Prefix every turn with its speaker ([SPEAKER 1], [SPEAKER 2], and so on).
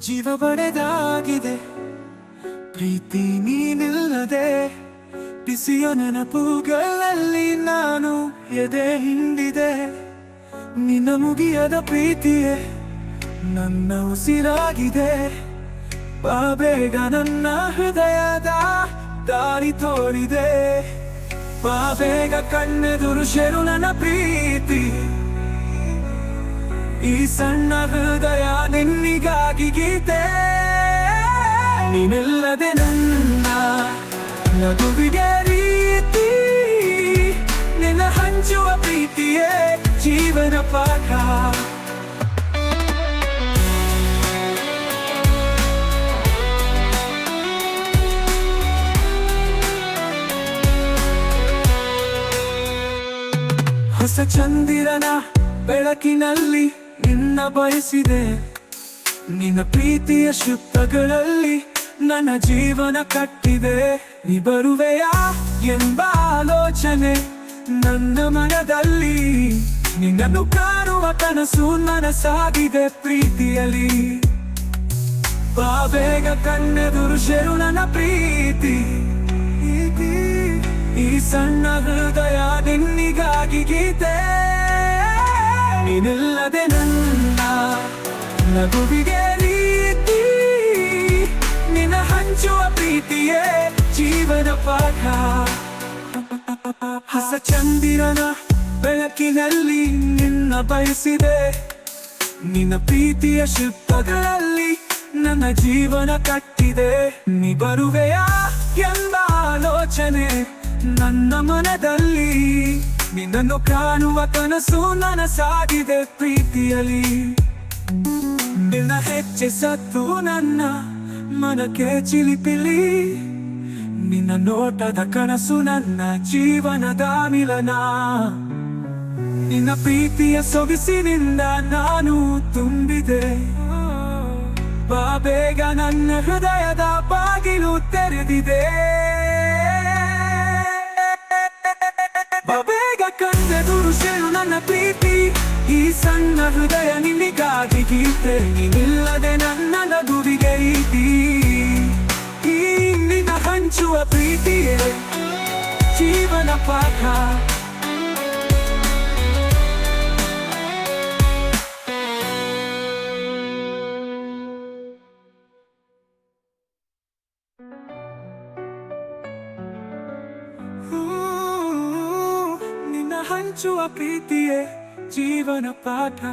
[SPEAKER 1] ಜೀವ ಬಡೆದಾಗಿದೆ. ಪ್ರೀತಿ ನೀನಿಲ್ಲದೆ ಬಿಸಿಯ ನೆನಪುಗಳಲ್ಲಿ ನಾನು ಎದೆ ಹಿಂಡಿದೆ. ನಿನ್ನ ಮುಗಿಯದ ಪ್ರೀತಿಯೇ ನನ್ನ ಉಸಿರಾಗಿದೆ. ಬಾಬೇಗ ನನ್ನ ಹೃದಯದ ದಾರಿ ತೋರಿದೆ. ಬಾಬೇಗ ಕಣ್ಣೆದುರು ಶೆರು ನನ್ನ ಪ್ರೀತಿ. ಈ ಸಣ್ಣ ಹೃದಯ ನಿನ್ನಿಗಾಗಿ ಗೀತೆ. ನೀನಿಲ್ಲದೆ ನನ್ನ ನಗುವಿಗೆ ರೀತಿ. ನಿನ್ನ ಹಂಚುವ ಪ್ರೀತಿಯೇ ಜೀವನ ಪಾಠ. ಹೊಸ ಚಂದಿರನ ಬೆಳಕಿನಲ್ಲಿ ನಿನ್ನ ಬಯಸಿದೆ. ನಿನ್ನ ಪ್ರೀತಿಯ ಶುದ್ಧಗಳಲ್ಲಿ ನನ್ನ ಜೀವನ ಕಟ್ಟಿದೆ. ನೀ ಬರುವೆಯಾ ಎಂಬ ಆಲೋಚನೆ ನನ್ನ ಮನದಲ್ಲಿ. ನಿನ್ನನ್ನು ಕಾಣುವ ಕನಸು ನನಸಾಗಿದೆ ಪ್ರೀತಿಯಲ್ಲಿ. ಬಾಬೇಗ ಕಣ್ಣೆದುರು ಶೆರು ನನ್ನ ಪ್ರೀತಿ. ಈ ಸಣ್ಣ ಹೃದಯ ನಿನ್ನಿಗಾಗಿ ಗೀತೆ. ನೀನಿಲ್ಲದೆ ನನ್ನ ನಗುವಿಗೆ ರೀತಿ. ನಿನ್ನ ಹಂಚುವ ಪ್ರೀತಿಯೇ ಜೀವನ ಪಾಠ. ಹಸ ಚಂದಿರನ ಬೆಳಕಿನಲ್ಲಿ ನಿನ್ನ ಬಯಸಿದೆ. ನಿನ್ನ ಪ್ರೀತಿಯ ಶಿಲ್ಪಗಳಲ್ಲಿ ನನ್ನ ಜೀವನ ಕಟ್ಟಿದೆ. ನೀ ಬರುವೆಯಾ ಎಂಬ ಆಲೋಚನೆ ನನ್ನ ಮನದಲ್ಲಿ. ನಿನ್ನನ್ನು ಕಾಣುವ ಕನಸು ನನಸಾಗಿದೆ ಪ್ರೀತಿಯಲ್ಲಿ. ನಿನ್ನ ಹೆಚ್ಚೆ ಸತ್ತು ನನ್ನ ಮನಕ್ಕೆ ಚಿಲಿಪಿಲಿ. ನಿನ್ನ ನೋಟದ ಕನಸು ನನ್ನ ಜೀವನದ ಮಿಲನ. ನಿನ್ನ ಪ್ರೀತಿಯ ಸೊಗಸಿನಿಂದ ನಾನು ತುಂಬಿದೆ. ಬಾ ಬೇಗ ನನ್ನ ಹೃದಯದ ಬಾಗಿಲು ತೆರೆದಿದೆ. ಬೇಗ ಕಂದೆದುರು ಸೇರು ನನ್ನ ಪ್ರೀತಿ. ಈ ಸಣ್ಣ ಹೃದಯ ನಿನ್ನಿಗಾಗಿ ಗೀತೆ ನೀನಿಲ್ಲದೆ ನನ್ನ ನಗುವಿಗೆ ರೀತಿ ಈ ನಿನ್ನ ಹಂಚುವ ಪ್ರೀತಿಯೇ ಜೀವನ ಪಾಠ. ಹಂಚುವ ಪ್ರೀತಿಯೇ ಜೀವನ ಪಾಠ.